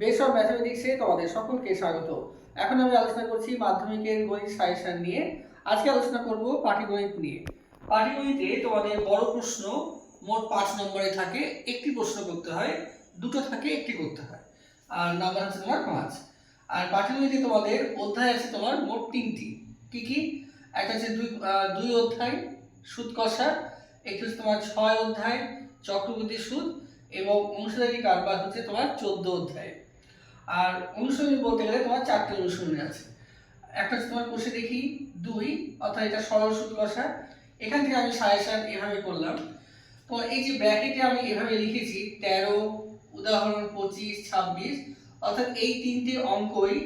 Base of ম্যাথমেটিক্সে তোমাদের সকলকে স্বাগত। এখন আমি আলোচনা করছি মাধ্যমিকের গণিত সাজেশন নিয়ে। আজকে আলোচনা করব পাটিগণিত নিয়ে। পাটিগণিতে তোমাদের বড় প্রশ্ন মোট পাঁচ নম্বরে থাকে, একটি প্রশ্ন করতে হয়, দুটো থাকে, একটি করতে হয়। আর নাম্বার হচ্ছে তোমার পাঁচ। আর পাটিগণিতে তোমাদের অধ্যায় আছে তোমার মোট তিনটি। কি কি? একটা হচ্ছে দুই দুই অধ্যায়, সুদ কষা। একটি হচ্ছে তোমার ছয় অধ্যায় চক্রবর্তী সুদ। এবং অনুসারী কারবার হচ্ছে তোমার চোদ্দ অধ্যায়। আর অনুসরণী বলতে গেলে তোমার চারটে অনুসরণী আছে। একটা হচ্ছে তোমার কোষে দেখি, দুই, অর্থাৎ এটা সরল সুদ কষা এখান থেকে আমি সাজেশন এভাবে করলাম। তো এই যে ব্র্যাকেটে আমি এভাবে লিখেছি, তেরো, উদাহরণ পঁচিশ, ছাব্বিশ, অর্থাৎ এই তিনটে অঙ্কই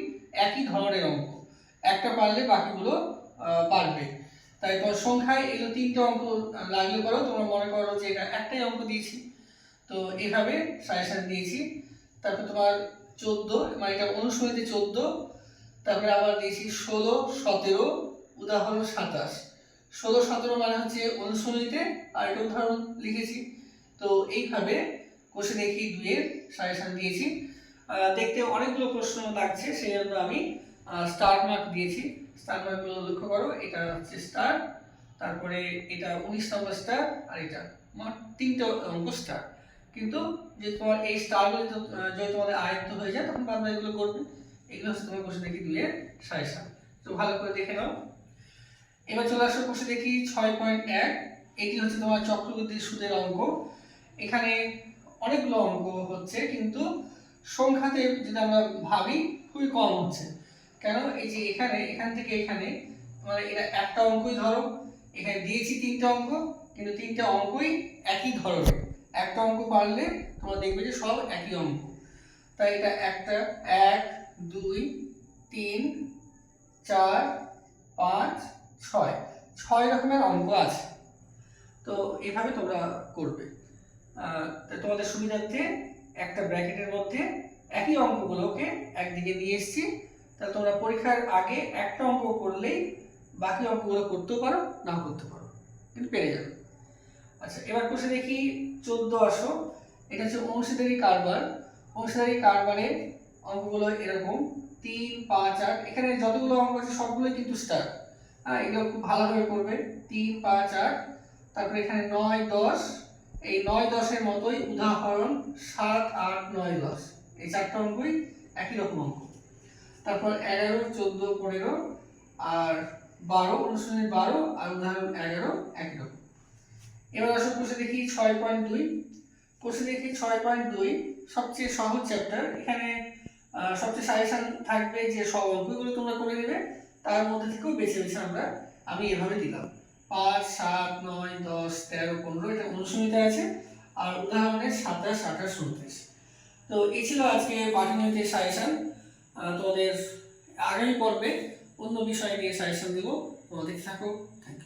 একই ধরনের অঙ্ক। একটা পারলে বাকিগুলো পারবে তাই তোমার সংখ্যায় এগুলো তিনটে অঙ্ক লাগলে করো, তোমরা মনে করো যে এটা একটাই অঙ্ক দিয়েছি। তো এভাবে সাজেশন দিয়েছি। তারপর তোমার চোদ্দ মানে এটা অনুসরণীতে চোদ্দ, তারপরে আবার দিয়েছি ষোলো, সতেরো, উদাহরণ সাতাশ। ষোলো, সতেরো মানে হচ্ছে অনুসরণীতে, আর একটা উদাহরণ লিখেছি। তো এইভাবে কোষে দেখি দুইয়ের সাজেশন দিয়েছি। দেখতে অনেকগুলো প্রশ্ন লাগছে সেই জন্য আমি স্টার মার্ক দিয়েছি। স্টার মার্কগুলো লক্ষ্য করো, এটা হচ্ছে স্টার তারপরে এটা উনিশ নম্বর স্টার আর এটা মোট তিনটে অঙ্ক স্টার কিন্তু যে তোমার এই স্টারগুলো যদি তোমাদের আয়ত্ত হয়ে যায়, তখন বাদ এগুলো করবে। এগুলো হচ্ছে তোমার কোষে দেখি দুইয়ের সাজেশন তো ভালো করে দেখে নাও। এবার চলে আসো কোষে দেখি ছয় পয়েন্ট এক। এটি হচ্ছে তোমার চক্রবৃদ্ধি সুদের অঙ্ক। এখানে অনেকগুলো অঙ্ক হচ্ছে, কিন্তু সংখ্যাতে যদি আমরা ভাবি, খুবই কম হচ্ছে। কেন? এই যে এখানে, এখান থেকে এখানে মানে এটা একটা অঙ্কই ধরো। এখানে দিয়েছি তিনটা অঙ্ক, কিন্তু তিনটা অঙ্কই একই ধরনের। একটা অঙ্ক পারলে তোমরা দেখবে যে সব একই অঙ্ক। তাই এটা একটা, এক, দুই, তিন, চার, পাঁচ, ছয়। ছয় রকমের অঙ্ক আছে। তো এভাবে তোমরা করবে। তোমাদের সুবিধার্থে একটা ব্র্যাকেটের মধ্যে একই অঙ্কগুলোকে একদিকে নিয়ে এসেছি। তা তোমরা পরীক্ষার আগে একটা অঙ্ক করলেই বাকি অঙ্কগুলো করতেও পারো, নাও করতে পারো। কিন্তু পেরে যাবে। আচ্ছা এবার কোষে দেখি চোদ্দ আসো। এটা হচ্ছে অংশীদারি কারবার। অংশীদারি কারবারের অঙ্কগুলো এরকম। তিন, পাঁচ, আট, এখানে যতগুলো অঙ্ক আছে সবগুলোই কিন্তু স্টার হ্যাঁ এগুলো খুব ভালোভাবে করবে। তিন, পাঁচ, আট, তারপরে এখানে নয়, দশ। এই নয়, দশের মতোই উদাহরণ সাত, আট, নয়, দশ। এই চারটা অঙ্কই একই রকম অঙ্ক। তারপর এগারো, চোদ্দ, পনেরো আর বারো, অনুশীলনী বারো আর উদাহরণ এগারো একই রকম। এবার আসো কোষে দেখি ছয় পয়েন্ট দুই। কোষে দেখি ছয় পয়েন্ট দুই, সবচেয়ে সহজ চ্যাপ্টার এখানে সবচেয়ে সাজেশন থাকবে যে সব অঙ্কগুলো তোমরা করে নেবে, তার মধ্যে থেকেও বেছে বেছে আমরা, আমি এভাবে দিলাম। পাঁচ, সাত, নয়, দশ, তেরো, পনেরো, এটা অনুসূচিতে আছে, আর উদাহরণের সাতাশ, আঠাশ, উনত্রিশ। তো এই ছিল আজকে পাঠ্যনীতির সাজেশন তোমাদের আগামী পর্বে অন্য বিষয় নিয়ে সাজেশন দেবো। তোমাদের থাকো। Thank you